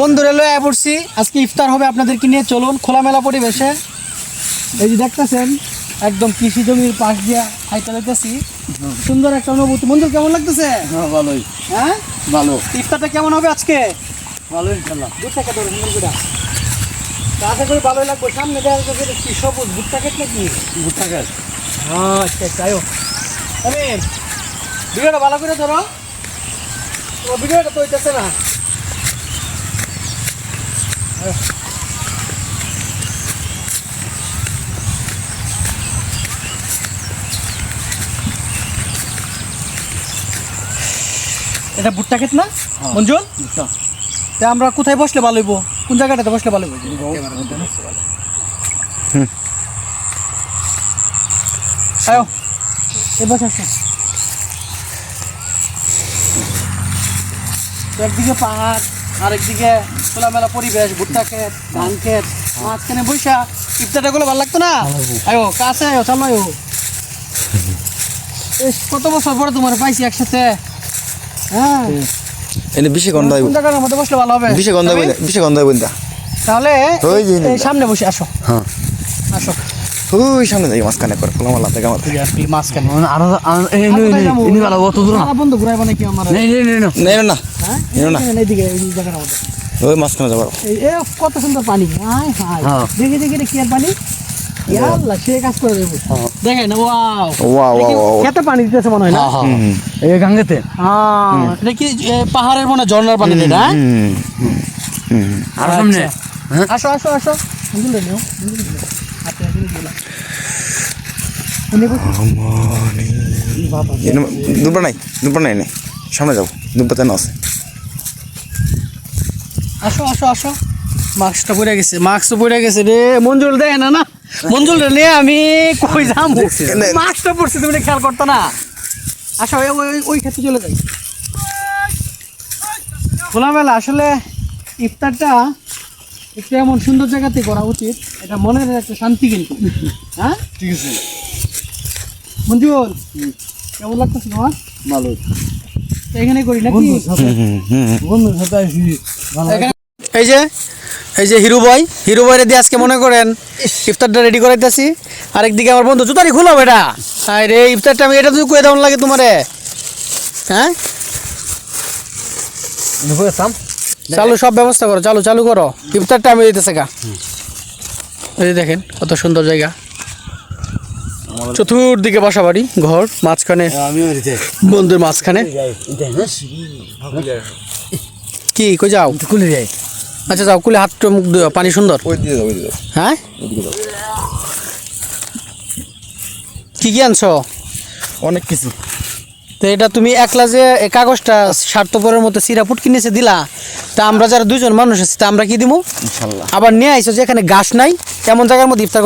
বন্ধুরা লয়ে পড়ছি। আজকে ইফতার হবে আপনাদেরকে নিয়ে। চলুন খোলামেলা পরিবেশে। এই যে দেখতেছেন একদম কৃষি জমির পাশ দিয়া হাইতে দেখতেছি সুন্দর একটা অনুভূতি। বন্ধু কেমন লাগতেছে? হ্যাঁ ভালোই। হ্যাঁ? ভালো। ইফতারটা কেমন হবে আজকে? ভালো ইনশাল্লাহ। দূর থেকে ধরে করে আশা করি ভালোই লাগবে। সামনে দেখা যাচ্ছে কি সবুজ ভুট্টা কেট নাকি? ভুট্টা গাছ হ্যাঁ আচ্ছা আচ্ছা আয়ো আমি ভিডিওটা ভালো করে ধরো। ভিডিওটা তো হইতেছে না। এটা ভুট্টা ক্ষেত না? মঞ্জুল ভুট্টা। তা আমরা কোথায় বসলে ভালো হইব? কোন জায়গাটাতে বসলে ভালো হইব? আয়ো এবার আসো। একদিকে পাহাড় আরেকদিকে খোলামেলা পরিবেশ ভুট্টা ক্ষেত ধান ক্ষেত মাঝখানে বৈশা। ইফতারটা গুলো ভালো লাগতো না? আয়ো কাছে আয়ো চলো আয়ো। কত বছর পরে তোমার পাইছি একসাথে? হ্যাঁ। এনে বেশি গন্ধ হইব মধ্যে বসলে ভালো হবে? বেশি গন্ধ হইব বেশি গন্ধ হইব তাহলে সামনে বসে আসো। হ্যাঁ। আসো। ওই সামনে যাই মাঝখানে করে খোলা মালা থেকে আমার। কেন আর ইনি ভালো অত দূর না। বন্ধু ঘুরাইবো নাকি আমার? না হ্যাঁ? না। এইদিকে এই জায়গাটার মধ্যে। ওই মাঝখানে যাব। এ কত সুন্দর পানি। হাই হাই হ্যাঁ। দেখি দেখি এটা কি আর পানি? ইয়াল্লা সে কাজ করে দেবো। দেখেন ওয়াও। ওয়া ওয়া ওয়া খেতে পানি দিতেছে মনে হয় না? হ্যাঁ হ্যাঁ। এই গাঙ্গেতে? হ্যাঁ। এটা কি এ, পাহাড়ের মনে হয় ঝর্ণার পানি হ্যাঁ আর সামনে? হ্যাঁ। আসো আসো আসো। নিও। দুপুর নাই দুপুর নাই নেই সামনে যাব দুপুরতে না আছে আসো আসো আসো। মাস্কটা পড়ে গেছে মাস্ক পড়ে গেছে। রে, মঞ্জুল দেয় না না। মঞ্জুল নিয়ে আমি কই যাম মাস্কটা পড়ছে, তুমি খেয়াল করতো না। আসো, ওই- ওই ক্ষেত্রে চলে যাই। খোলামেলা, আসলে ইফতারটা একটু এমন সুন্দর জায়গাতে করা উচিত এটা মনের একটা শান্তি কিন্তু। হ্যাঁ? ঠিক আছে। মঞ্জুল কেমন লাগতেছে তোমার? ভালো। এখানে করি নাকি? বন্ধুর সাথে আসি এই যে এই যে হিরো বয় হিরো বয় দিয়ে আজকে মনে করেন ইফতারটা রেডি করাইতেছি। আরেকদিকে আমার বন্ধু জুতারি খুলো বেটা। আরে ইফতারটা আমি এটা তুই কয়ে দেওয়ার লাগে তোমারে। হ্যাঁ? সাম চালু সব ব্যবস্থা করো চালু চালু করো। ইফতারটা আমি দিতেছে গা। এই দেখেন কত সুন্দর জায়গা। চতুর্দিকে বাসা বাড়ি ঘর মাঝখানে বন্ধুর মাঝখানে। কি কই যাও? খুলে যাই। আচ্ছা যাও কুলে হাত মুখ ধুও, পানি সুন্দর। হ্যাঁ? কি কি আনছো? অনেক কিছু। তো এটা তুমি একলা যে কাগজটা স্বার্থপরের মতো সিরাপুট কিনেছে দিলা তা আমরা যারা দুজন মানুষ আছি তা আমরা কি দিব আবার নিয়ে আইসো যে এখানে গাছ নাই এমন জায়গার মধ্যে ইফতার